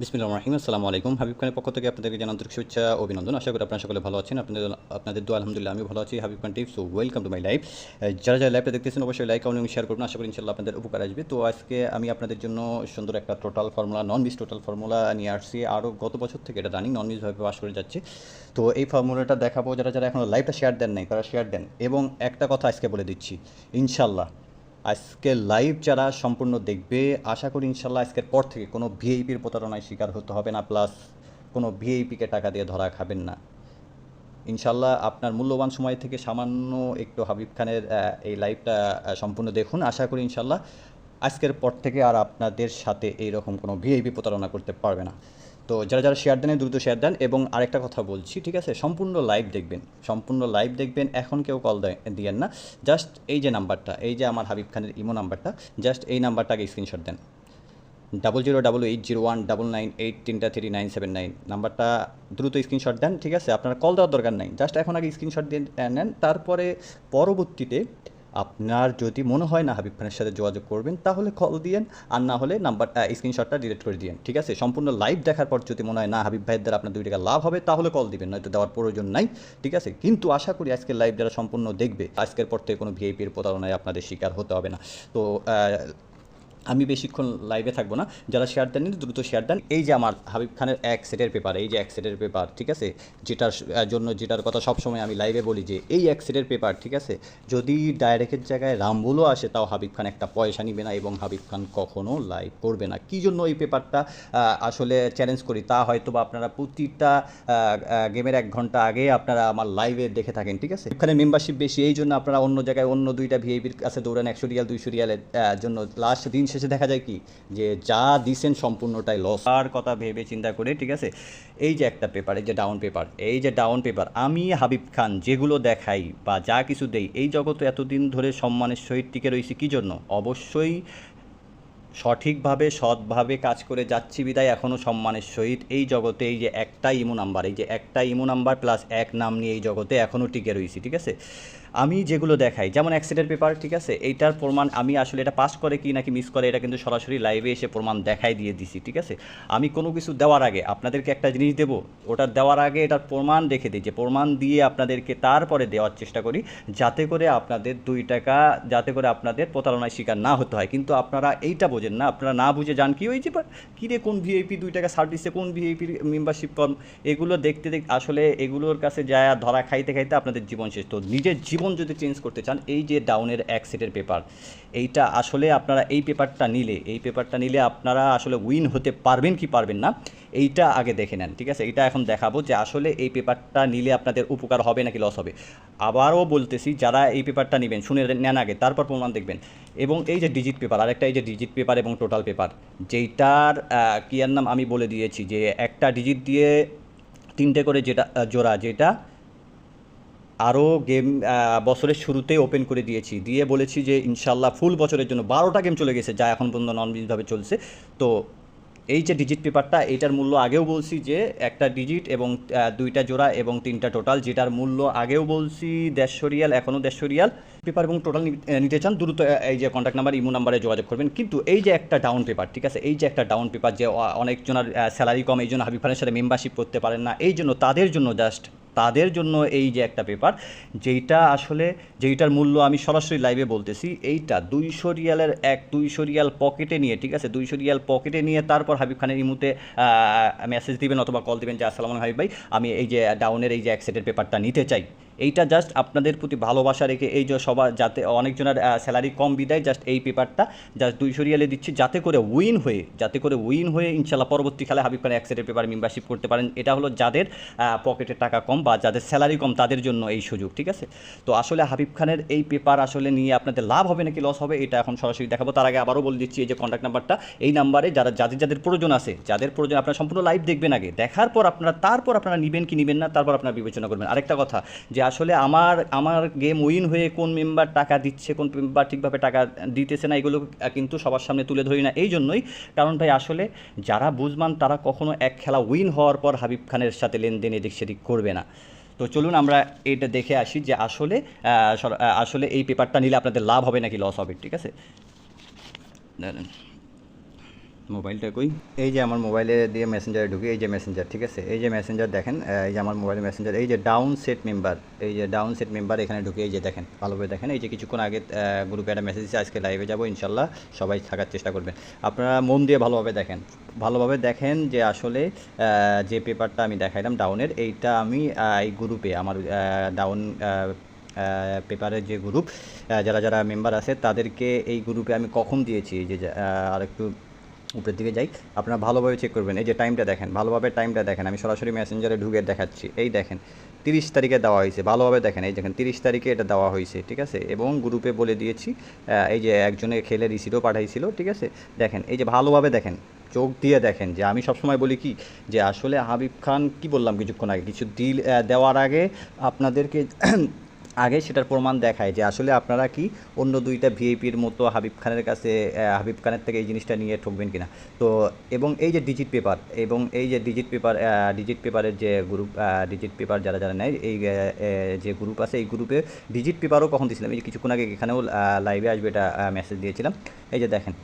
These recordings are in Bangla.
বিসমিল্লাহ রহিম। আসসালামু আলাইকুম। হাবিব খানের পক্ষ থেকে আপনাদেরকে জানান আন্তরিক শুভেচ্ছা, অভিনন্দন। আশা করি আপনারা সকলে ভালো আছেন। আপনাদের আপনাদের দোয়া, আলহামদুলিল্লাহ আমি ভালো আছি। Habib Khan tips, welcome to my life. যারা যারা লাইভটা দেখতেছেন, অবশ্যই লাইক কমেন্ট এবং শেয়ার করবেন। আশা করি ইনশাল্লাহ আপনাদের উপকার আসবে। তো আজকে আমি আপনাদের জন্য সুন্দর একটা total formula non miss total formula নিয়ে আসছি। আরও গত বছর থেকে এটা রানিং নন মিসভাবে পাস করে যাচ্ছে। তো এই ফর্মুলাটা দেখাবো। যারা যারা এখনও লাইভটা শেয়ার দেন নাই, তারা শেয়ার দেন। এবং একটা কথা আজকে বলে দিচ্ছি। ইনশাল্লাহ আজকে লাইভ যারা সম্পূর্ণ দেখবে, আশা করি ইনশাল্লাহ আজকের পর থেকে কোনো ভিআইপির প্রতারণায় শিকার হতে হবে না প্লাস কোনো ভিআইপিকে টাকা দিয়ে ধরা খাবেন না। ইনশাল্লাহ আপনার মূল্যবান সময় থেকে সামান্য একটু হাবিব খানের এই লাইভটা সম্পূর্ণ দেখুন। আশা করি ইনশাল্লাহ আজকের পর থেকে আর আপনাদের সাথে এইরকম কোনো ভিআইপি প্রতারণা করতে পারবে না। তো যারা যারা শেয়ার দেন দ্রুত শেয়ার দেন এবং আরেকটা কথা বলছি, ঠিক আছে? সম্পূর্ণ লাইভ দেখবেন, সম্পূর্ণ লাইভ দেখবেন, এখন কেউ কল দিয়েন না। জাস্ট এই যে নাম্বারটা, এই যে আমার হাবিব খানের ইমো নাম্বারটা জাস্ট এই নাম্বারটাকে স্ক্রিনশট দেন। Double zero double eight zero one double nine eight তিনটা থ্রি নাইন সেভেন নাইন নাম্বারটা দ্রুত স্ক্রিনশট দেন, ঠিক আছে? আপনার কল দেওয়ার দরকার নাই। জাস্ট এখন আগে স্ক্রিনশট দিয়ে নেন, তারপরে পরবর্তীতে আপনার যদি মনে হয় না হাবিব খানের সাথে যোগাযোগ করবেন, তাহলে কল দিয়েন। আর না হলে নাম্বার স্ক্রিনশটটা ডিলিট করে দিয়েন। ঠিক আছে? সম্পূর্ণ লাইভ দেখার পর যদি মনে হয় না হাবিব ভাইয়ের দ্বারা আপনার দুই টাকা লাভ হবে, তাহলে কল দিবেন, নয়তো দেওয়ার প্রয়োজন নাই। ঠিক আছে? কিন্তু আশা করি আজকের লাইভ যারা সম্পূর্ণ দেখবে, আজকের পর থেকে কোনো ভিআইপির প্রতারণায় আপনাদের শিকার হতে হবে না। তো আমি বেশিক্ষণ লাইভে থাকব না। যারা শেয়ার দেননি, দ্রুত শেয়ার দেন। এই যে আমার হাবিব খানের এক সেটের পেপার এই যে এক সেটের পেপার ঠিক আছে? যেটার জন্য যেটার কথা সবসময় আমি লাইভে বলি যে, এই এক সেটের পেপার ঠিক আছে? যদি ডাইরেক্টের জায়গায় রামবুলও আসে, তাও হাবিব খান একটা পয়সা নিবে না এবং হাবিব খান কখনও লাইভ করবে না। কী জন্য এই পেপারটা আসলে চ্যালেঞ্জ করি? তা হয়তো বা আপনারা প্রতিটা গেমের এক ঘণ্টা আগে আপনারা আমার লাইভে দেখে থাকেন, ঠিক আছে? এখানে মেম্বারশিপ বেশি, এই জন্য আপনারা অন্য জায়গায় অন্য দুইটা ভিআইপির কাছে দৌড়ান, একশো রিয়াল, দুইশো রিয়ালের জন্য লাস্ট দিন শেষে দেখা যায় কি? যে যা দিছেন সম্পূর্ণটাই লস আর কথা ভেবে চিন্তা করে, ঠিক আছে? এই যে একটা পেপার এই যে ডাউন পেপার এই যে ডাউন পেপার আমি হাবিব খান যেগুলো দেখাই বা যা কিছু দেই, এই জগতে এতদিন ধরে সম্মানের সহিত টিকে রয়েছি কী জন্য? অবশ্যই সঠিকভাবে, সৎভাবে কাজ করে যাচ্ছি বিদায় এখনও সম্মানের সহিত। এই জগতে এই যে একটা ইমো নাম্বার এই যে একটা ইমো নাম্বার প্লাস এক নাম নিয়ে এই জগতে এখনও টিকে রয়েছি ঠিক আছে? আমি যেগুলো দেখাই, যেমন অ্যাক্সিডেন্ট পেপার ঠিক আছে? এইটার প্রমাণ আমি আসলে এটা পাস করে কি নাকি মিস করে, এটা কিন্তু সরাসরি লাইভে এসে প্রমাণ দেখাই দিয়ে দিছি, ঠিক আছে? আমি কোনো কিছু দেওয়ার আগে আপনাদেরকে একটা জিনিস দেবো, ওটা দেওয়ার আগে এটার প্রমাণ দেখে দিই, যে প্রমাণ দিয়ে আপনাদেরকে তারপরে দেওয়ার চেষ্টা করি, যাতে করে আপনাদের দুই টাকা, যাতে করে আপনাদের প্রতারণায় শিকার না হতে হয়। কিন্তু আপনারা এইটা বোঝেন না, আপনারা না বুঝে যান কি হয়েছে কী রে কোন ভিআইপি দুই টাকা সার্ভিসে কোন ভিআইপির মেম্বারশিপ কম? এগুলো দেখতে দেখ, আসলে এগুলোর কাছে যায় ধরা খাইতে খাইতে আপনাদের জীবন শেষ। তো নিজের জীবন যদি চেঞ্জ করতে চান এই যে ডাউনের এক সেটের পেপার এইটা আসলে আপনারা এই পেপারটা নিলে এই পেপারটা নিলে আপনারা আসলে উইন হতে পারবেন কি পারবেন না এইটা আগে দেখে নেন ঠিক আছে? এটা এখন দেখাবো যে আসলে এই পেপারটা নিলে আপনাদের উপকার হবে নাকি লস হবে। আবারও বলতেছি যারা এই পেপারটা নেবেন শুনে নেন আগে তারপর প্রমাণ দেখবেন। এবং এই যে ডিজিট পেপার আরেকটা এই যে ডিজিট পেপার এবং টোটাল পেপার যেইটার আহ, কি নাম আমি বলে দিয়েছি যে একটা ডিজিট দিয়ে তিনটে করে যেটা জোড়া যেটা আরও গেম বছরের শুরুতেই ওপেন করে দিয়েছি। দিয়ে বলেছি যে ইনশাল্লাহ ফুল বছরের জন্য বারোটা গেম চলে গেছে, যা এখন পর্যন্ত নন বিজভাবে চলছে। তো এই যে ডিজিট পেপারটা এইটার মূল্য আগেও বলছি যে একটা ডিজিট এবং দুইটা জোড়া এবং তিনটা টোটাল যেটার মূল্য আগেও বলছি দেড়শো রিয়াল, এখনও দেড়শো রিয়াল। পেপার এবং টোটাল নিতে চান, দ্রুত এই যে কন্ট্যাক্ট নাম্বার ইমো নাম্বারে যোগাযোগ করবেন। কিন্তু এই যে একটা ডাউন পেপার ঠিক আছে? এই যে একটা ডাউন পেপার যে অনেকজনের স্যালারি কম, এই জন্য হাবিব খানের সাথে মেম্বারশিপ করতে পারেন না, এই জন্য তাদের জন্য জাস্ট তাদের জন্য এই যে একটা পেপার যেইটা আসলে, যেইটার মূল্য আমি সরাসরি লাইভে বলতেছি, এইটা দুইশো রিয়ালের এক, দুইশো রিয়াল পকেটে নিয়ে, ঠিক আছে? দুইশো রিয়াল পকেটে নিয়ে তারপর হাবিব খানের ইমুতে মেসেজ দিবেন অথবা কল দিবেন যে, আসসালাম হাবিব ভাই, আমি এই যে ডাউনের এই যে এক সেটের পেপারটা নিতে চাই। এইটা জাস্ট আপনাদের প্রতি ভালোবাসা রেখে এই যে সবার যাতে অনেকজনের স্যালারি কম বিদায় জাস্ট এই পেপারটা জাস্ট দুইশো রিয়ালে দিচ্ছি, যাতে করে উইন হয়ে, যাতে করে উইন হয়ে ইনশাল্লাহ পরবর্তী খেলায় হাবিব খান অ্যাক্সেটের পেপার মেম্বারশিপ করতে পারেন। এটা হলো যাদের পকেটে টাকা কম বা যাদের স্যালারি কম, তাদের জন্য এই সুযোগ, ঠিক আছে? তো আসলে হাবিব খানের এই পেপার আসলে নিয়ে আপনাদের লাভ হবে নাকি লস হবে, এটা এখন সরাসরি দেখাবো। তার আগে আবারও বলে দিচ্ছি, এই যে কন্ট্যাক্ট নাম্বারটা এই নাম্বারে যারা, যাদের যাদের প্রয়োজন আছে, যাদের প্রয়োজন, আপনারা সম্পূর্ণ লাইভ দেখবেন আগে। দেখার পর আপনারা, তারপর আপনারা নেবেন কি নেবেন না, তারপর আপনারা বিবেচনা করবেন। আরেকটা কথা, যে আসলে আমার আমার গেম উইন হয়ে কোন মেম্বার টাকা দিচ্ছে, কোন মেম্বার ঠিকভাবে টাকা দিতেছে না, এগুলো কিন্তু সবার সামনে তুলে ধরি না। এই জন্যই, কারণ ভাই, আসলে যারা বুঝমান তারা কখনো এক খেলা উইন হওয়ার পর হাবিব খানের সাথে লেনদেন এদিক সেদিক করবে না। তো চলুন আমরা এটা দেখে আসি যে আসলে আসলে এই পেপারটা নিলে আপনাদের লাভ হবে নাকি লস হবে, ঠিক আছে। মোবাইলটা কই? এই যে আমার মোবাইলে দিয়ে মেসেঞ্জারে ঢুকে, এই যে মেসেঞ্জার ঠিক আছে? এই যে মেসেঞ্জার দেখেন এই যে আমার মোবাইলে মেসেঞ্জার এই যে ডাউন সেট মেম্বার এই যে ডাউন সেট মেম্বার এখানে ঢুকে, এই যে দেখেন ভালোভাবে দেখেন, এই যে কিছুক্ষণ আগে গ্রুপে একটা মেসেজ আজকে লাইভে যাব ইনশাল্লাহ সবাই থাকার চেষ্টা করবেন। আপনারা মন দিয়ে ভালোভাবে দেখেন। ভালোভাবে দেখেন যে আসলে যে পেপারটা আমি দেখাইলাম ডাউনের এইটা আমি এই গ্রুপে আমার ডাউন পেপারের যে গ্রুপ যারা যারা মেম্বার আছে, তাদেরকে এই গ্রুপে আমি কখন দিয়েছি? যে আর একটু উপরের দিকে যাই। আপনারা ভালোভাবে চেক করবেন। এই যে টাইমটা দেখেন, ভালোভাবে টাইমটা দেখেন। আমি সরাসরি মেসেঞ্জারে ঢুকে দেখাচ্ছি। এই দেখেন, তিরিশ তারিখে দেওয়া হয়েছে। ভালোভাবে দেখেন, এই দেখেন, তিরিশ তারিখে এটা দেওয়া হয়েছে, ঠিক আছে? এবং গ্রুপে বলে দিয়েছি এই যে একজনে খেলে রিসিটও পাঠাইছিল, ঠিক আছে? দেখেন, এই যে ভালোভাবে দেখেন, চোখ দিয়ে দেখেন যে আমি সবসময় বলি কি, যে আসলে হাবিব খান, কি বললাম কিছুক্ষণ আগে? কিছু ডিল দেওয়ার আগে আপনাদেরকে আগে সেটার প্রমাণ দেখায় যে আসলে আপনারা কি অন্য দুইটা ভিআইপির মতো হাবিব খানের কাছে হাবিব খানের থেকে এই জিনিসটা নিয়ে ঠকবেন কিনা? তো, এবং এই যে ডিজিট পেপার, এবং এই যে ডিজিট পেপার ডিজিট পেপারের যে গ্রুপ ডিজিট পেপার যারা যারা নেয়, এই যে গ্রুপ আছে, এই গ্রুপে ডিজিট পেপারও কখন দিয়েছিলাম? এই যে কিছুক্ষণ আগে এখানেও লাইভে আসবে এটা মেসেজ দিয়েছিলাম। এই যে দেখেন,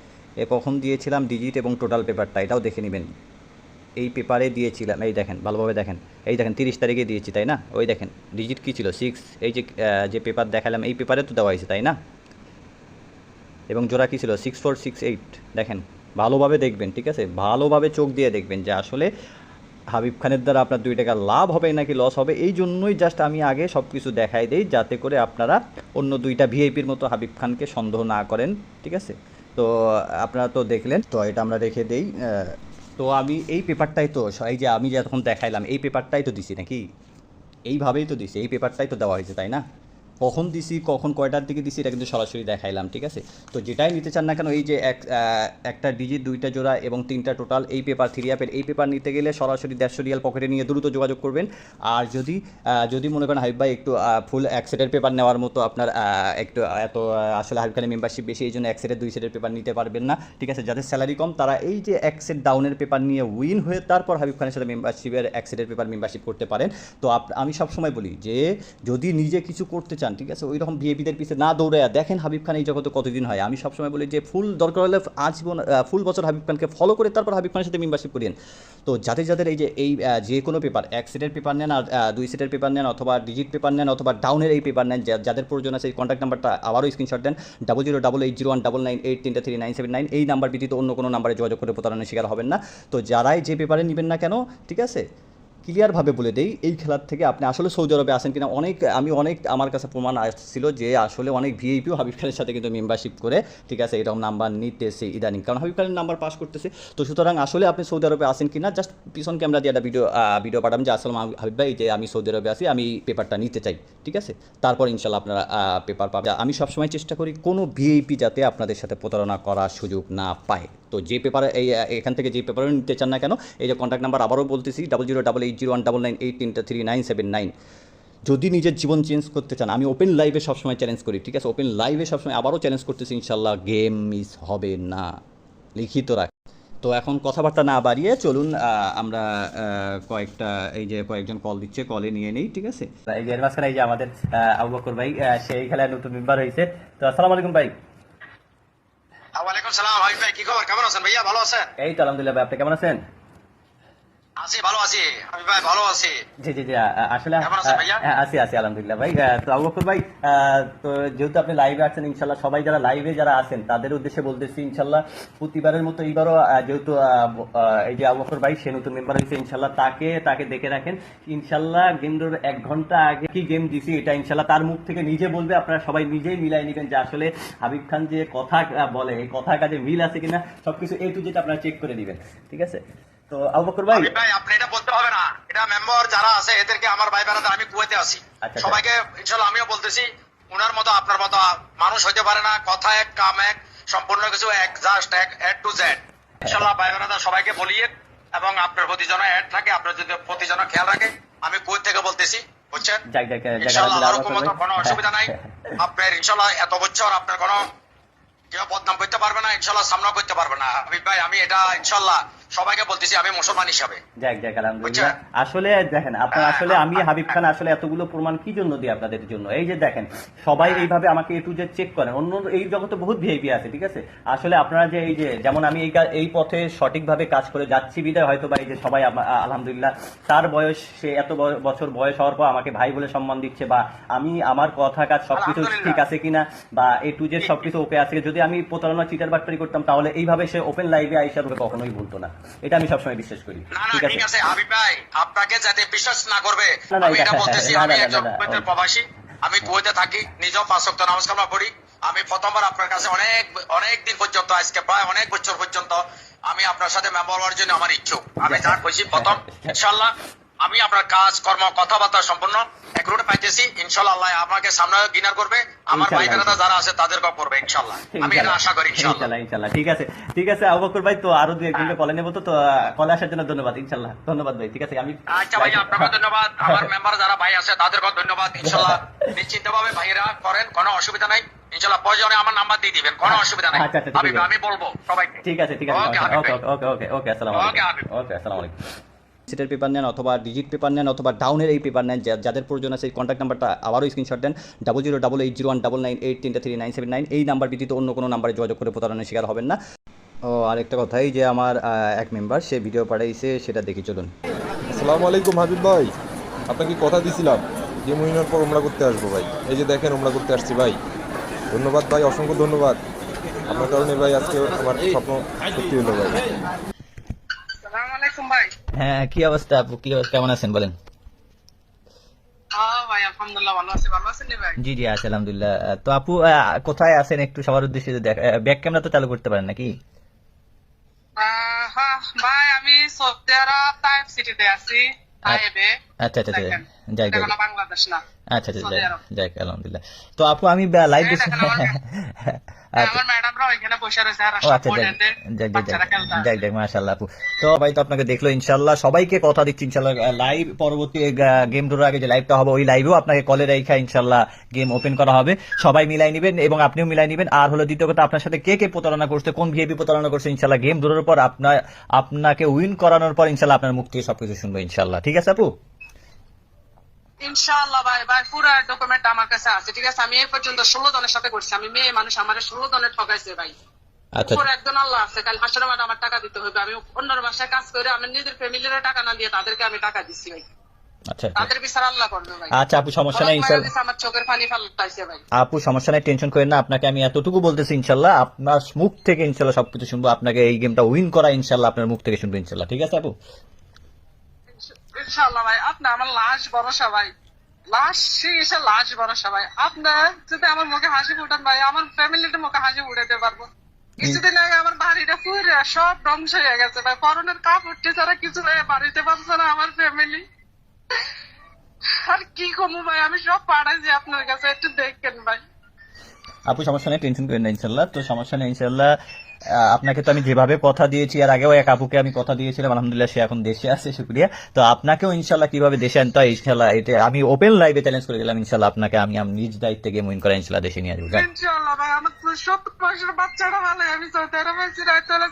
এ কখন দিয়েছিলাম ডিজিট এবং টোটাল পেপারটা, এটাও দেখে নেবেন। এই পেপারে দিয়েছিলাম, এই দেখেন, ভালোভাবে দেখেন, এই দেখেন, তিরিশ তারিখে দিয়েছি, তাই না? ওই দেখেন ডিজিট কী ছিল? সিক্স এই যে যে পেপার দেখালাম, এই পেপারে তো দেওয়া হয়েছে, তাই না? এবং জোড়া কী ছিল? সিক্স ফোর সিক্স এইট দেখেন, ভালোভাবে দেখবেন, ঠিক আছে? ভালোভাবে চোখ দিয়ে দেখবেন যে আসলে হাবিব খানের দ্বারা আপনার দুই টাকা লাভ হবে নাকি লস হবে, এই জন্যই জাস্ট আমি আগে সব কিছু দেখাই দিই, যাতে করে আপনারা অন্য দুইটা ভিআইপির মতো হাবিব খানকে সন্দেহ না করেন, ঠিক আছে? তো আপনারা তো দেখলেন, তো এটা আমরা রেখে দেই তো আমি এই পেপারটাই তো এই যে আমি যখন দেখাইলাম, এই পেপারটাই তো দিছি নাকি? এইভাবেই তো দিছি, এই পেপারটাই তো দেওয়া হয়েছে, তাই না? কখন দিছি, কখন কয়টার দিকে দিছি, এটা কিন্তু সরাসরি দেখাইলাম, ঠিক আছে? তো যেটাই নিতে চান না কেন, এই যে এক একটা ডিজিট দুইটা জোড়া এবং তিনটা টোটাল এই পেপার থ্রি অ্যাপের এই পেপার নিতে গেলে সরাসরি দেড়শো রিয়াল পকেটে নিয়ে দ্রুত যোগাযোগ করবেন। আর যদি যদি মনে করেন, হাবিব ভাই, একটু ফুল এক সেটের পেপার নেওয়ার মতো আপনার একটু এত আসলে হাবিব খানের মেম্বারশিপ বেশি, এই জন্য এক সেটের দুই সেটের পেপার নিতে পারবেন না, ঠিক আছে? যাদের স্যালারি কম, তারা এই যে এক সেট ডাউনের পেপার নিয়ে উইন হয়ে তারপর হাবিব খানের সাথে মেম্বারশিপের এক সেটের পেপার মেম্বারশিপ করতে পারেন। তো আমি সবসময় বলি যে, যদি নিজে কিছু করতে চান ঠিক আছে? ওই রকম বিএপিদের পিছিয়ে না দৌড়ায় দেখেন হাবিব খান এই জগতে কতদিন হয়। আমি সবসময় বলি যে, ফুল দরকার হলে আজীবন ফুল বছর হাবিব খানকে ফলো করে তারপর হাবিব খানের সাথে মেম্বারশিপ করিয়েন। তো যাদের যাদের এই যে এই যে কোনো পেপার এক সেটের পেপার নেন আর দুই সেটের পেপার নেন অথবা ডিজিট পেপার নেন অথবা ডাউনের এই পেপার নেন যাদের প্রয়োজন আছে এই কন্ট্যাক্ট নাম্বারটা আবারও স্ক্রিনশট দেন। Double zero double eight zero one double nine eight তিনটা থ্রি নাইন সেভেন নাইন এই নাম্বার ব্যতীত অন্য কোনো নাম্বারে যোগাযোগ করে প্রতারণার শিকার হবেন না। তো যারাই যে পেপারে নেবেন না কেন, ঠিক আছে? ক্লিয়ারভাবে বলে দেই, এই খেলার থেকে আপনি আসলে সৌদি আরবে আসেন কিনা, অনেক, আমি অনেক, আমার কাছে প্রমাণ আসছিল যে আসলে অনেক ভিআইপিও হাবিব খানের সাথে কিন্তু মেম্বারশিপ করে, ঠিক আছে, এরকম নাম্বার নিতেছে ইদানিং। কারণ হাবিব খানের নাম্বার পাস করতেছে। তো সুতরাং আসলে আপনি সৌদি আরবে আসেন কিনা জাস্ট পিছন ক্যামেরা দিয়ে একটা ভিডিও ভিডিও পাঠাবেন যে আসলে হাবিব ভাই যে আমি সৌদি আরবে আসি আমি পেপারটা নিতে চাই। ঠিক আছে? তারপর ইনশাল্লাহ আপনারা পেপার পাবেন। আমি সবসময় চেষ্টা করি কোনো ভিআইপি যাতে আপনাদের সাথে প্রতারণা করার সুযোগ না পায়। তো যে পেপারে এই, এখান থেকে যে পেপারে নিতে চান না কেন, এই যে কন্ট্যাক্ট নাম্বার আবারও বলতেছি double zero double zero one double nine eight তিনটা থ্রি নাইন সেভেন নাইন যদি নিজের জীবন চেঞ্জ করতে চান আমি ওপেন লাইভে সবসময় চ্যালেঞ্জ করি ঠিক আছে? ওপেন লাইভে সবসময় আবারও চ্যালেঞ্জ করতেছি ইনশাল্লাহ গেম মিস হবে না। লিখিত রাখ। তো এখন কথাবার্তা না বাড়িয়ে চলুন আমরা কয়েকটা এই যে কয়েকজন কল দিচ্ছে কলে নিয়ে নেই ঠিক আছে? এই যে এর মাঝখানে এই যে আমাদের আবু বকর ভাই সেই খেলায় নতুন মেম্বার হয়েছে। তো আসসালামু আলাইকুম ভাই। ওয়ালাইকুম সালাম ভাই কি খবর? কেমন আছেন ভাইয়া? ভালো আছেন? এই তো আলহামদুলিল্লাহ ভাই আপনি কেমন আছেন? আছি ভালো আছি। হাবিব ভাই ভালো আছি। জি জি জি আ- আ- আসলে কেমন আছেন ভাইয়া? আ- আছি আছি আলহামদুলিল্লাহ। ভাই তো আবু বকর ভাই তো যেহেতু আপনি লাইভে আছেন ইনশাল্লাহ সবাই যারা লাইভে যারা আছেন তাদের উদ্দেশ্যে বলতেছি ইনশাল্লাহ প্রতিবারের মতো এইবারও যেহেতু এই যে আবু বকর ভাই সে নতুন মেম্বার হয়েছে ইনশাল্লাহ তাকে তাকে দেখে রাখেন। ইনশাল্লাহ গেমডোর এক ঘণ্টা আগে কি গেম দিছি এটা ইনশাল্লাহ তার মুখ থেকে নিজে বলবে আপনারা সবাই নিজেই মিলাই নেবেন যে আসলে হাবিব খান যে কথা বলে এই কথা কাজে মিল আছে কিনা সবকিছু এ টু যেটা আপনারা চেক করে দিবেন ঠিক আছে? তো আবু বকর ভাই। ভাই আপনি এটা বলতে হবে না। এটা মেম্বার যারা আছে এদেরকে আমার ভাই বেড়াতে আমি কুয়েতে আছি। আচ্ছা। সবাইকে ইনশাল্লাহ আমিও বলতেছি উনার মতো আপনার মতো মানুষ হইতে পারে না। কথা এক কাম এক সম্পূর্ণ কিছু এক জাস্ট এক এড টু জেড ইনশাল্লাহ ভাই বেড়াতে সবাইকে বলিয়ে এবং আপনার প্রতি জন অ্যাড থাকে আপনার যদি প্রতি জন খেয়াল রাখে আমি কুয়েত থেকে বলতেছি বুঝছেন? আলহামদুলিল্লাহ, আল্লাহর হুকুমত কোনো অসুবিধা নাই। আপনার ইনশাল্লাহ এত বছর আপনার কোনো কেউ বদনাম করতে পারবে না ইনশাল্লাহ সামনা করতে পারবে না। হাবিব ভাই আমি এটা ইনশাল্লাহ সবাইকে বলতেছি আমি মুসলমান হিসাবে। যাক যাক আলহামদুলিল্লাহ। আসলে দেখেন আপনার হ্যাঁ, আসলে আমি হাবিব খান আসলে এতগুলো প্রমাণ কি জন্য দিই আপনাদের জন্য? এই যে দেখেন সবাই এইভাবে আমাকে এ টু জেড চেক করেন। অন্য এই জগতে বহুত ভিআইপি আছে ঠিক আছে? আসলে আপনারা যে এই যে যেমন আমি এই এই পথে সঠিকভাবে কাজ করে যাচ্ছি বিদায় হয়তো বা এই যে সবাই আলহামদুলিল্লাহ তার বয়স সে এত বছর বয়স হওয়ার পর আমাকে ভাই বলে সম্মান দিচ্ছে বা আমি আমার কথা কাজ সবকিছু ঠিক আছে কিনা বা এ টু জেড সবকিছু ওকে আছে যদি আমি প্রতারণা চিটার বাটপারি করতাম তাহলে এইভাবে সে ওপেন লাইভে আইসা আমাকে কখনোই বলতো না। এটা আমি সবসময় বিশ্বাস করি। ঠিক আছে? হাবিব ভাই আপনাকে যাতে বিশ্বাস না করবে আমি এটা- বলতেছি আমি একজন কুয়েতের প্রবাসী আমি কুয়েতে থাকি নিজেও পাঁচ সপ্তাহ নামাজ কালাম পড়ি আমি প্রথমবার আপনার কাছে অনেক অনেক দিন পর্যন্ত আজকে প্রায় অনেক বছর পর্যন্ত আমি আপনার সাথে মেম্বার হওয়ার জন্য আমার ইচ্ছুক। আমি যা কইছি প্রথম ইনশাল্লাহ। আমি আপনার কাজ কর্ম কথাবার্তা সম্পূর্ণ এক রুটে পাইতেছি। ইনশাল্লাহ আল্লাহ আমাকে সামনে গিনার করবে। আমার ভাই। বোনেরা যারা আছে তাদেরকেও করবে ইনশাল্লাহ। আমি এটা আশা করি ইনশাল্লাহ। ইনশাল্লাহ ঠিক আছে ঠিক আছে আবু বকর ভাই তো আরও দুই একজনকে কলে নেব তো তো কলে আসার জন্য ধন্যবাদ ইনশাল্লাহ। ধন্যবাদ ভাই ঠিক আছে আমি আচ্ছা ভাই আপনাকে ধন্যবাদ। আমার মেম্বার যারা ভাই আছে তাদেরকেও ধন্যবাদ ইনশাল্লাহ। নিশ্চিন্ত ভাবে ভাইরা করেন কোনো অসুবিধা নাই। ইনশাল্লাহ প্রয়োজনে আমার নাম্বার দিয়ে দিবেন কোনো অসুবিধা নাই। আচ্ছা, আচ্ছা, আমি আমি বলব সবাইকে। ঠিক আছে ঠিক আছে ওকে, ওকে ওকে ওকে ওকে আসসালামু আলাইকুম। ওকে আসসালামু আলাইকুম। সিটের পেপার নেন অথবা ডিজিট পেপার নেন অথবা ডাউনের এই পেপার নেন যাদের প্রয়োজন আছে এই কন্ট্যাক্ট নাম্বারটা আবারও স্ক্রিনশট দেন। Double zero double eight zero one double nine eight তিনটা থ্রি নাইন সেভেন নাইন এই নাম্বার ব্যতীত অন্য কোনো নাম্বারে যোগাযোগ করে প্রতারণার শিকার হবেন না। ও, আরেকটা কথা এই যে আমার এক মেম্বার সে ভিডিও পাঠাইছে, সেটা দেখি, চলুন। আসসালামু আলাইকুম, হাবিব ভাই। আপনাকে কথা দিছিলাম যে মহিনার পর ওমরা করতে আসব ভাই। এই যে দেখেন ওমরা করতে আসছি ভাই। ধন্যবাদ ভাই, অসংখ্য ধন্যবাদ। আপনার কারণে ভাই আজকে আমার স্বপ্ন সত্যি হলো ভাই। আসসালামাইকুম ভাই। হ্যাঁ কি অবস্থা আপু? কি অবস্থা? কেমন আছেন? বলেন। ভাই আলহামদুলিল্লাহ ভালো আছি। ভালো আছেন ভাই? জি জি আছে আলহামদুলিল্লাহ। তো আপু কোথায় আছেন? একটু সবার উদ্দেশ্যে দেখ ব্যাক ক্যামেরা তো চালু করতে পারেন নাকি? হ্যাঁ ভাই আমি সৌদি আরব তাইব সিটিতে আছি আচ্ছা আচ্ছা আচ্ছা দেখেন, যাই বাংলাদেশ না আচ্ছা আচ্ছা। যাই আলহামদুলিল্লাহ। তো আপু আমি লাইভ আমার- আচ্ছা আচ্ছা তো ভাই তো আপনাকে দেখল সবাইকে কথা দিচ্ছি ইনশাআল্লাহ লাইভ পরবর্তী গেম ডোর আগে যে লাইভটা হবে ওই লাইভেও আপনাকে কলে রেখা ইনশাআল্লাহ গেম ওপেন করা হবে। সবাই মিলাই নেবেন এবং আপনিও মিলাই নেবেন। আর হলো দ্বিতীয় কথা আপনার সাথে কে কে প্রতারণা করছে কোন ভিআইপি প্রতারণা করছে ইনশাআল্লাহ গেম ডোরের পর আপনার আপনাকে উইন করানোর পর ইনশাআল্লাহ আপনার মুখ থেকে সবকিছু শুনব ইনশাআল্লাহ। ঠিক আছে আপু? ইনশাআল্লাহ ভাই ভাই পুরো ডকুমেন্ট আমার কাছে আছে ঠিক আছে? আমি এই পর্যন্ত ষোলো জনের সাথে করছি। আমি মেয়ে মানুষ আমার ষোলো জনের ঠকাইছে ভাই। আচ্ছা। একজন আল্লাহ আছে কাল হাসরের মাঠে আমার টাকা দিতে হবে। আমি অন্যের বাসায় কাজ করে আমি নিজের ফ্যামিলির টাকা না দিয়ে তাদেরকে আমি টাকা দিচ্ছি ভাই। আচ্ছা আচ্ছা। সমস্যা নাই আপু সমস্যা নাই টেনশন করেন না আপনাকে আমি এতটুকু বলতেছি ইনশাল্লাহ। আপনার মুখ থেকে ইনশাল্লাহ সবকিছু শুনব। আপনাকে এই গেমটা উইন করা ইনশাল্লাহ আপনার মুখ থেকে শুনব ইনশাল্লাহ। ঠিক আছে আপু? ইনশাআল্লাহ ভাই, আপনি আমার লাশ লাশ এসে লাশ আপনার যদি আমার মুখে হাসি ফুটান ভাই, আমার ফ্যামিলির মুখে হাসি পারব। কিছুদিন আগে আমার বাড়িটা পুরো সব ধ্বংস হয়ে গেছে ভাই। কাপড় ছাড়া কিছু বাড়িতে পারছে না আমার ফ্যামিলি। আর কি কমু ভাই, আমি সব পাঠাইছি আপনার কাছে, একটু দেখেন ভাই। আপু, সমস্যা নেই, টেনশন করেন না ইনশাল্লাহ তো সমস্যা নেই ইনশাল্লাহ আপনাকে তো আমি যেভাবে কথা দিয়েছি আর আগেও এক আপুকে আমি কথা দিয়েছিলাম, আলহামদুলিল্লাহ সে এখন দেশে আছে, শুক্রিয়া। তো আপনাকেও ইনশাল্লাহ কীভাবে দেশে আনতে হয় ইনশাল্লাহ এটা আমি ওপেন লাইভে চ্যালেঞ্জ করে দিলাম ইনশাল্লাহ আপনাকে আমি নিজ দায়িত্বে গেম উইন করে ইনশাল্লাহ দেশে নিয়ে আসব।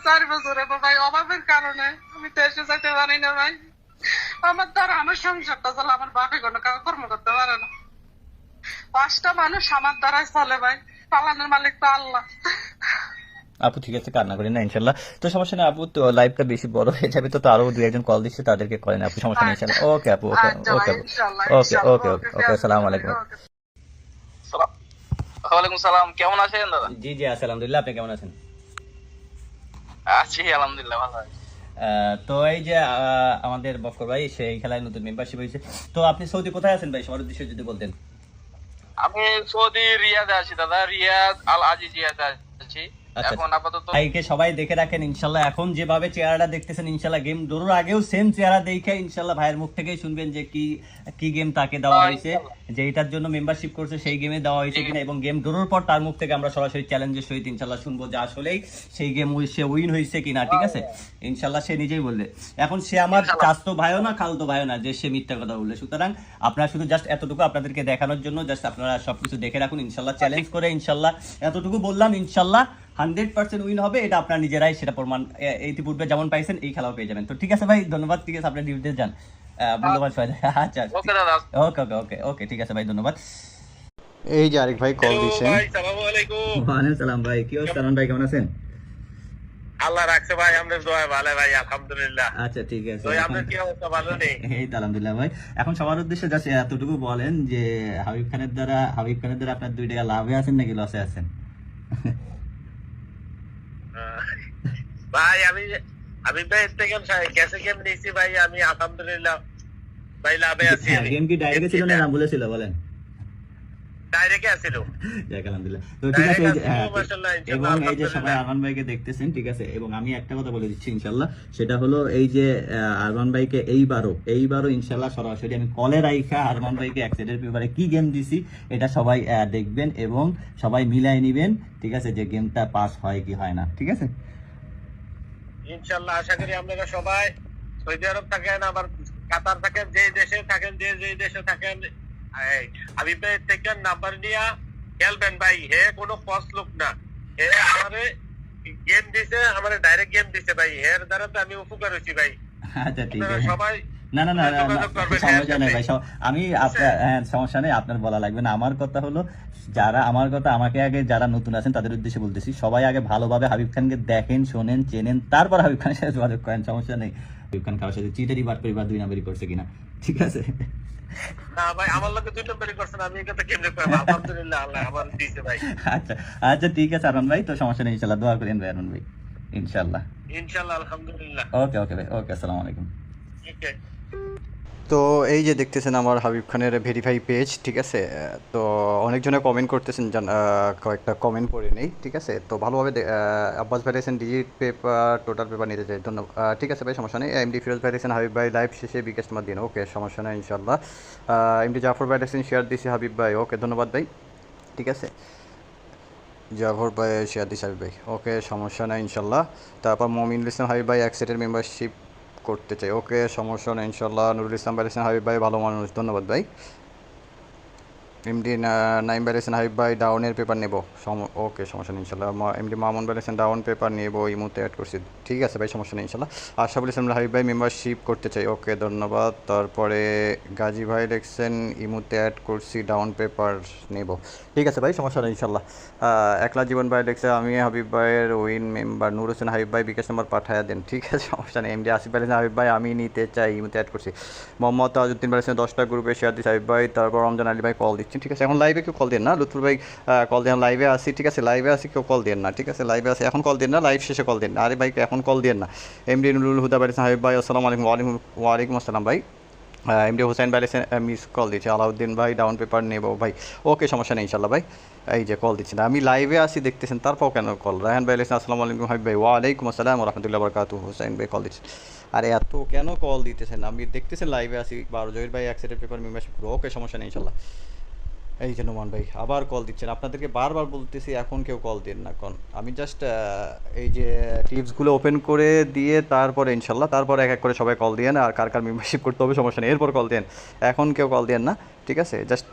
চার বছরে ভাই অভাবের কারণে আমি আমার দ্বারা আমার সংসারটা আমার কোনো কর্ম করতে পারে না। পাঁচটা মানুষ আমার দ্বারাই চলে ভাই, পালানোর মালিক তো আল্লাহ। আপু ঠিক আছে কান্না করেন না ইনশাল্লাহ তো সমস্যা নেই আপু তো লাইভটা বেশি বড় হয়ে যাবে তো আরও দু একজন কল দিচ্ছে তাদেরকে করেন আপু সমস্যা নেই ইনশাল্লাহ ওকে আপু ওকে আচ্ছা ওকে ওকে ওকে ওকে ওকে আসসালামু আলাইকুম। ওয়ালাইকুম সালাম কেমন আছেন দাদা? জি জি আলহামদুলিল্লাহ আপনি কেমন আছেন? আছি আলহামদুলিল্লাহ ভালো আছি। তো এই যে আমাদের বফর ভাই সেই খেলায় নতুন মেম্বারশিপ হয়েছে। তো আপনি সৌদি কোথায় আছেন ভাই সবার উদ্দেশ্যে যদি বলতেন? আমি সৌদি রিয়াদে আছি দাদা রিয়াদ আল আজিজিয়াতে আছি। আচ্ছা। এখন আপাতত ভাইকে সবাই দেখে রাখেন ইনশাল্লাহ। এখন যেভাবে চেহারাটা দেখতেছেন ইনশাল্লাহ গেম আগেও সেম চেহারা দেখে ইনশাল্লাহ ভাইয়ের মুখ থেকেই শুনবেন যে কি কি গেম তাকে দেওয়া হ্যাঁ, হয়েছে যে এটার জন্য মেম্বারশিপ করছে সেই গেমে দেওয়া হয়েছে কিনা এবং গেম পর তার মুখ থেকে আমরা সরাসরি চ্যালেঞ্জের সহিত ইনশাল্লাহ শুনব যে আসলেই সেই গেম সে উইন হয়েছে কিনা ঠিক আছে? ইনশাল্লাহ সে নিজেই বলবে। এখন সে আমার চাস্তো ভাইও না খালতো ভাইও না যে সে মিথ্যা কথা বললে সুতরাং আপনারা শুধু জাস্ট এতটুকু আপনাদেরকে দেখানোর জন্য জাস্ট আপনারা সবকিছু দেখে রাখুন ইনশাল্লাহ চ্যালেঞ্জ করে ইনশাল্লাহ। এতটুকু বললাম ইনশাল্লাহ হান্ড্রেড পার্সেন্ট উইন হবে এটা আপনার নিজেরাই সেটা প্রমাণ ইতিপূর্বে যেমন পাইছেন এই খেলাও পেয়ে যাবেন। তো ঠিক আছে ভাই ধন্যবাদ ঠিক আছে আপনার ডিউটিতে যান। ধন্যবাদ সবাই আচ্ছা ওকে ওকে ওকে ওকে ঠিক আছে ভাই ধন্যবাদ। এই যে আরেক ভাই কল দিয়েছেন ভাই সালামু আলাইকুম। সালাম ভাই কি অবস্থা? ভাই কেমন আছেন? আল্লাহ রাখছে ভাই আমাদের দোয়া ভালো ভাই আলহামদুলিল্লাহ। আচ্ছা ঠিক আছে তো আপনার কি অবস্থা ভালো নেই? এই তো আলহামদুলিল্লাহ ভাই। এখন সবার উদ্দেশ্যে জাস্ট এতটুকু বলেন যে হাবিব খানের দ্বারা হাবিব খানের দ্বারা আপনার দুই টাকা লাভে আছেন নাকি লসে আছেন? ভাই আমি আমি ভাই থেকে গ্যাসে গেম নিয়েছি ভাই আমি আলহামদুলিল্লাহ। ভাই লাভে আছি গেম কি ডাইরেক্ট ছিল না বলেন? ডাইরেক্টে আসিল যাক আলহামদুলিল্লাহ। তো ঠিক আছে এই যে- হ্যাঁ, Direct মাশাআল্লাহ, এবং এই যে সবাই আরমান ভাইকে দেখতেছেন ঠিক আছে? এবং আমি একটা কথা বলে দিচ্ছি ইনশাল্লাহ সেটা হলো এই যে আহ, আরমান ভাইকে এইবারও এইবারও ইনশাল্লাহ সরাসরি আমি কলে রাইখা আরমান ভাইকে অ্যাক্সিডেন্ট পেপারে কি গেম দিছি এটা সবাই দেখবেন এবং সবাই মিলাই নিবেন ঠিক আছে? যে গেমটা পাস হয় কি হয় না ঠিক আছে? ইনশাল্লাহ আশা করি আপনারা সবাই সৌদি আরব থাকেন আবার কাতার থাকেন যে দেশে থাকেন যে যে দেশে থাকেন আমি থেকে নাম্বার নিয়ে খেলবেন ভাই হে কোনো ফস লোক না। হে আমারে গেম দিছে আমার ডাইরেক্ট গেম দিছে ভাই এর দ্বারা তো আমি উপকার হয়েছি ভাই। আচ্ছা ঠিক আছে। সবাই না না না সমস্যা নেই ভাই আমি আপনার হ্যাঁ সমস্যা নেই আপনার বলা লাগবে না। আমার কথা হলো যারা আমার কথা আমাকে আগে যারা নতুন আছেন তাদের উদ্দেশ্যে বলতেছি সবাই আগে ভালোভাবে হাবিব খানকে দেখেন শোনেন চেনেন তারপর হাবিব খানের সাথে যোগাযোগ করেন সমস্যা নেই। হাবিব খান কারোর সাথে চিটারি বাট পরিবার দুই নাম্বারই করছে কিনা ঠিক আছে? আচ্ছা আচ্ছা ঠিক আছে আরন ভাই তো সমস্যা নেই ইনশাল্লাহ দোয়া করেন ভাই আরন ভাই ইনশাল্লাহ ইনশাল্লাহ আলহামদুলিল্লাহ। ওকে ওকে ভাই ওকে আসসালামু আলাইকুম। ঠিক আছে। তো এই যে দেখতেছেন আমার হাবিব খানের ভেরিফাই পেজ ঠিক আছে? তো অনেকজনে কমেন্ট করতেছেন কয়েকটা কমেন্ট পড়ে নেই, ঠিক আছে? তো ভালোভাবে আব্বাস ভাই দিয়েছেন ডিজিট পেপার টোটাল পেপার নিতে চাই, ধন্যবাদ। ঠিক আছে ভাই, সমস্যা নেই। এমডি ফিরোজ ভাই দিয়েছেন হাবিব ভাই লাইভ শেষে বিকাশ তোমার দিন। ওকে সমস্যা নেই ইনশাল্লাহ এমডি জাফর ভাই দিয়েছেন শেয়ার দিয়েছি হাবিব ভাই। ওকে ধন্যবাদ ভাই। ঠিক আছে? জাফর ভাই শেয়ার দিস হাবিব ভাই। ওকে সমস্যা নেই ইনশাল্লাহ তারপর মমিনুল ইসলাম, হাবিব ভাই, এক সেটের মেম্বারশিপ করতে চাই। ওকে সমস্যা নেই ইনশাল্লাহ নুরুল ইসলাম ভাই হাবিব ভাই, ভালো মানুষ। ধন্যবাদ ভাই। এমডি নাইম ইসলাম হাবিব ভাই ডাউনের পেপার নেব। ওকে সমস্যা নেই, ইনশাল্লাহ। MD Mamun Islam down paper নেব এই মুহূর্তে অ্যাড করছি। ঠিক আছে ভাই, সমস্যা নেই, ইনশাল্লাহ। আশাফুল ইসলাম হাবিব ভাই মেম্বারশিপ করতে চাই। ওকে ধন্যবাদ। তারপরে গাজী ভাই লিখছেন ইমুতে অ্যাড করছি ডাউন পেপার নেব। ঠিক আছে ভাই, সমস্যা নেই, ইনশাল্লাহ। একলা জীবন ভাই লিখছে আমি হাবিব ভাইয়ের উইন মেম্বার নূর হোসেন হাবিব ভাই বিকাশ নাম্বার পাঠায় দেন। ঠিক আছে, সমস্যা নেই। এমডি আসিফ লিখছেন হাবিব ভাই, আমি নিতে চাই ইমুতে অ্যাড করছি। মোহাম্মদ তাজউদ্দিন লিখছেন দশটা গ্রুপে শেয়ার দিচ্ছি হাবিব ভাই। তারপর রমজান আলী ভাই কল দিচ্ছেন ঠিক আছে? এখন লাইভে কেউ কল দেন না। লুৎফুর ভাই কল দেন লাইভে আসি ঠিক আছে? লাইভে আসি কেউ কল দেন না, ঠিক আছে? লাইভে আসি এখন কল দেন না লাইভ শেষে কল দেন না। আরে ভাই, এখন কল দেন না। এমডি নুরুল হুদা লিখছেন হাবিব ভাই, আসসালামু আলাইকুম, ওয়ালাইকুম ওয়ালাইকুম আসসালাম ভাই। এমডি হোসেন ভাই মিস কল দিচ্ছে আলাউদ্দিন ভাই ডাউন পেপার নেব ভাই। ওকে সমস্যা নেই ইনশাল্লাহ ভাই। এই যে কল দিচ্ছেন। আমি লাইভে আসি দেখতেছেন, তারপর কেন কল রায়হান ভাই লিখছেন আসসালামু আলাইকুম, হাবিব ভাই। ওয়ালাইকুম আসসালাম রহমতুল্লাহ বরকাতু হোসেন ভাই কল দিচ্ছেন। আরে, এত কেন কল দিতেছেন? আমি দেখতেছেন লাইভে আসি বারো জহির ভাই অ্যাক্সিডেন্ট পেপার মেম্বারশিপ ওকে সমস্যা নেই ইনশাল্লাহ এই যে নোমান ভাই, আবার কল দিচ্ছেন। আপনাদেরকে বারবার বলতেছি, এখন কেউ কল দেন না, কোন। আমি জাস্ট এই যে টিপসগুলো ওপেন করে দিয়ে তারপরে ইনশাল্লাহ, তারপর এক এক করে সবাই কল দিয়ে আর কার কার মেম্বারশিপ করতে হবে সমস্যা নেই, এরপর কল দেন এখন কেউ কল দেন না, ঠিক আছে? জাস্ট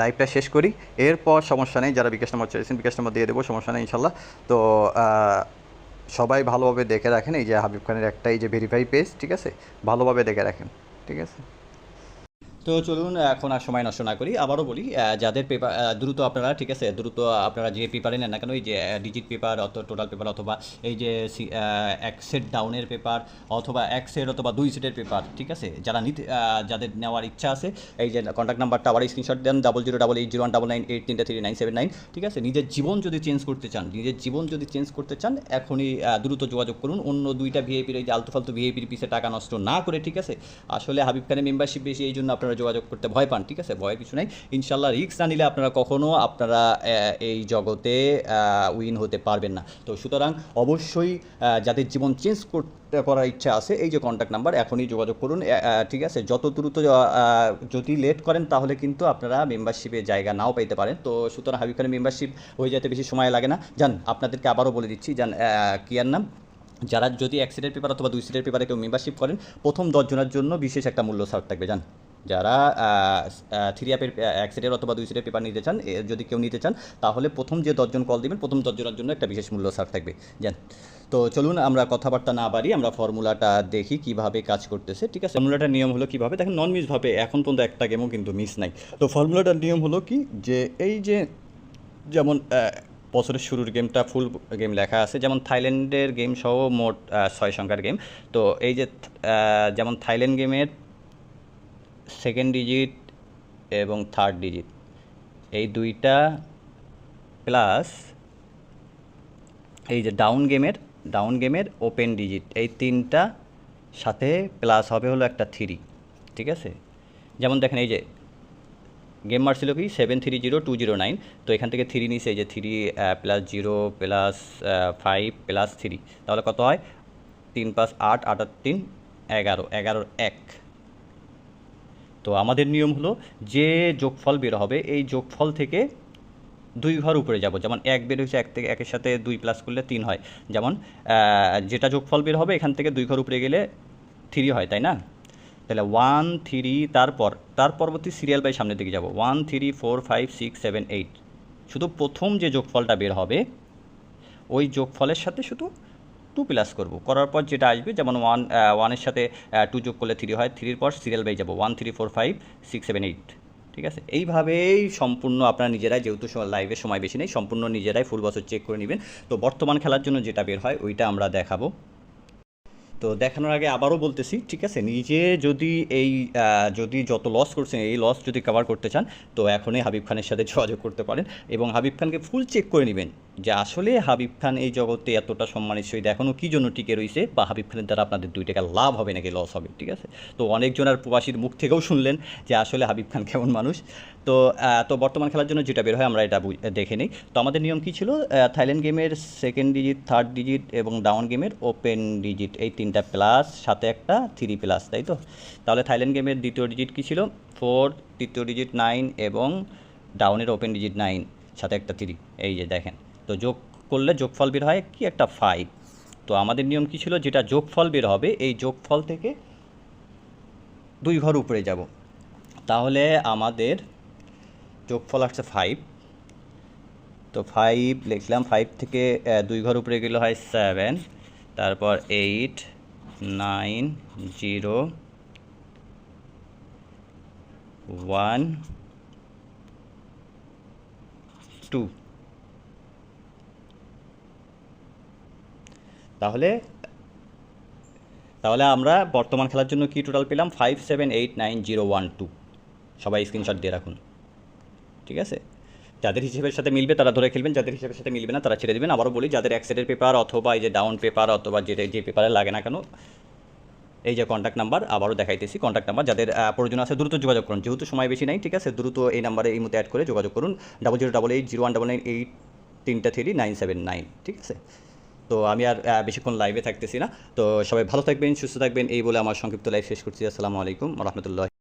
লাইভটা শেষ করি। এরপর সমস্যা নেই, যারা বিকাশ নম্বর চাইছেন, বিকাশ নম্বর দিয়ে দেবো, সমস্যা নেই ইনশাল্লাহ। তো সবাই ভালোভাবে দেখে রাখেন, এই যে হাবিব খানের একটাই যে ভেরিফাই পেজ ঠিক আছে? ভালোভাবে দেখে রাখেন, ঠিক আছে? তো চলুন, এখন আর সময় নষ্ট না করি। আবারও বলি যাদের পেপার দ্রুত আপনারা, ঠিক আছে, দ্রুত আপনারা যে পেপারে নেন না কেন, এই যে ডিজিট পেপার অথবা টোটাল পেপার অথবা এই যে এক সেট ডাউনের পেপার অথবা এক সেট অথবা দুই সেটের পেপার ঠিক আছে? যারা নিতে যাদের নেওয়ার ইচ্ছা আছে, এই যে কন্ট্যাক্ট নাম্বারটা আবার স্ক্রিনশট দেন double zero double eight zero one double nine eight তিনটে থ্রি নাইন সেভেন নাইন ঠিক আছে? নিজের জীবন যদি চেঞ্জ করতে চান, নিজের জীবন যদি চেঞ্জ করতে চান, এখনই দ্রুত যোগাযোগ করুন। অন্য দুইটা ভিআইপির এই যে, আলতু ফালতু ভিআইপির পিছে টাকা নষ্ট না করে, ঠিক আছে? আসলে হাবিব খানের মেম্বারশিপ বেশি, এই জন্য আপনারা যোগাযোগ করতে ভয় পান, ঠিক আছে? ভয়ের কিছু নাই। ইনশাল্লাহ রিক্স না নিলে আপনারা কখনো আপনারা এই জগতে উইন হতে পারবেন না। তো সুতরাং অবশ্যই যাদের জীবন চেঞ্জ করতে করার ইচ্ছা আছে, এই যে কন্ট্যাক্ট নাম্বার এখনই যোগাযোগ করুন। ঠিক আছে? যত দ্রুত যদি লেট করেন, তাহলে কিন্তু আপনারা মেম্বারশিপে জায়গা নাও পাইতে পারেন। তো সুতরাং হাবিব খানের মেম্বারশিপ হয়ে যেতে বেশি সময় লাগে না। যান আপনাদেরকে আবারও বলে দিচ্ছি যান কি আর নাম? যারা যদি এক সিটের পেপার অথবা দুই সিটের পেপারে কেউ মেম্বারশিপ করেন, প্রথম দশজনের জন্য বিশেষ একটা মূল্য ছাড় থাকবে যান যারা থ্রি অ্যাপের এক সেটের অথবা দুই সেটের পেপার নিতে চান যদি কেউ নিতে চান, তাহলে প্রথম যে দশজন কল দিবেন, প্রথম দশজনের জন্য একটা বিশেষ মূল্য ছাড় থাকবে। জান তো চলুন আমরা কথাবার্তা না বাড়ি আমরা ফর্মুলাটা দেখি কীভাবে কাজ করতেছে, ঠিক আছে? ফর্মুলাটার নিয়ম হলো কীভাবে? দেখেন নন মিসভাবে এখন পর্যন্ত একটা গেমও কিন্তু মিস নাই। তো ফর্মুলাটার নিয়ম হলো কি? যে এই যে যেমন বছরের শুরুর গেমটা ফুল গেম লেখা আছে, যেমন থাইল্যান্ডের গেম সহ মোট ছয় সংখ্যার গেম তো এই যে যেমন থাইল্যান্ড গেমের সেকেন্ড ডিজিট এবং থার্ড ডিজিট। এই দুইটা প্লাস এই যে ডাউন গেমের ডাউন গেমের ওপেন ডিজিট, এই তিনটা সাথে প্লাস হবে হলো একটা থ্রি, ঠিক আছে? যেমন দেখেন এই যে গেম মার ছিল কি? Seven three zero two zero nine. তো এখান থেকে থ্রি নিছে এই যে three plus zero, plus five, plus three. তাহলে কত হয়? তিন আট আট আট তিন, এগারো, এগারোর এক। তো আমাদের নিয়ম হলো যে যোগফল বের হবে, এই যোগফল থেকে দুই ঘর উপরে যাব। যেমন এক বের হয়েছে, এক থেকে একের সাথে দুই প্লাস করলে তিন হয়। যেমন যেটা যোগফল বের হবে, এখান থেকে দুই ঘর উপরে গেলে থ্রি হয়, তাই না? তাহলে ওয়ান থ্রি তারপর, তার পরবর্তী সিরিয়াল বাই সামনের দিকে যাব। One three four five six seven eight শুধু প্রথম যে যোগফলটা বের হবে, ওই যোগফলের সাথে শুধু টু প্লাস করব। করার পর যেটা আসবে, যেমন ওয়ান ওয়ানের সাথে টু যোগ করলে থ্রি হয়। থ্রির পর সিরিয়াল বাই যাব। One three four five six seven eight ঠিক আছে? এইভাবেই সম্পূর্ণ আপনারা নিজেরাই, যেহেতু লাইভে সময় বেশি নেই, সম্পূর্ণ নিজেরাই ফুল বছর চেক করে নেবেন। তো বর্তমান খেলার জন্য যেটা বের হয়, ওইটা আমরা দেখাবো। তো দেখানোর আগে আবারও বলতেছি, ঠিক আছে? নিজে যদি এই যদি যত লস করছেন, এই লস যদি কভার করতে চান, তো এখনই হাবিব খানের সাথে যোগাযোগ করতে পারেন এবং হাবিব খানকে ফুল চেক করে নেবেন। যে আসলে হাবিব খান এই জগতে এতটা সম্মানের সহিত এখনও কী জন্য টিকে রয়েছে বা হাবিব খানের দ্বারা আপনাদের দুই টাকা লাভ হবে নাকি লস হবে, ঠিক আছে? তো অনেকজন আর প্রবাসীর মুখ থেকেও শুনলেন যে আসলে হাবিব খান কেমন মানুষ। তো তো বর্তমান খেলার জন্য যেটা বের হয় আমরা এটা দেখে নিই। তো আমাদের নিয়ম কী ছিল? থাইল্যান্ড গেমের সেকেন্ড ডিজিট থার্ড ডিজিট এবং ডাউন গেমের ওপেন ডিজিট এই তিনটা প্লাস সাথে একটা থ্রি প্লাস তাই তো? তাহলে থাইল্যান্ড গেমের দ্বিতীয় ডিজিট কী ছিল? ফোর তৃতীয় ডিজিট নাইন এবং ডাউনের ওপেন ডিজিট নাইন সাথে একটা থ্রি এই যে দেখেন। তো যোগ করলে যোগফল বের হয় কি একটা ফাইভ তো আমাদের নিয়ম কী ছিল? যেটা যোগফল বের হবে, এই যোগফল থেকে দুই ঘর উপরে যাব। তাহলে আমাদের যোগফল আসছে ফাইভ তো ফাইভ লিখলাম ফাইভ থেকে দুই ঘর উপরে গেলে হয় সেভেন তারপর eight nine zero one two তাহলে তাহলে আমরা বর্তমান খেলার জন্য কি টোটাল পেলাম? Five seven eight nine zero one two সবাই স্ক্রিনশট দিয়ে রাখুন। ঠিক আছে? যাদের হিসেবের সাথে মিলবে তারা ধরে খেলবেন, যাদের হিসেবের সাথে মিলবে না তারা ছেড়ে দেবেন। আবারও বলি, যাদের অ্যাক্সেডের পেপার অথবা এই যে ডাউন পেপার অথবা যেটা যে পেপারে লাগে না কেন, এই যে কন্ট্যাক্ট নাম্বার আবারও দেখাইতেছি কন্ট্যাক্ট নাম্বার যাদের প্রয়োজন আছে দ্রুত যোগাযোগ করুন। যেহেতু সময় বেশি নাই, ঠিক আছে? দ্রুত এই নাম্বারে এই মতো অ্যাড করে যোগাযোগ করুন। Double zero double eight zero one double nine eight তিনটা থ্রি নাইন সেভেন নাইন ঠিক আছে? তো আমি আর বেশিক্ষণ লাইভে থাকতেছি না। তো সবাই ভালো থাকবেন, সুস্থ থাকবেন, এই বলে আমার সংক্ষিপ্ত লাইভ শেষ করছি। আসসালামু আলাইকুম রহমতুল্লাহ।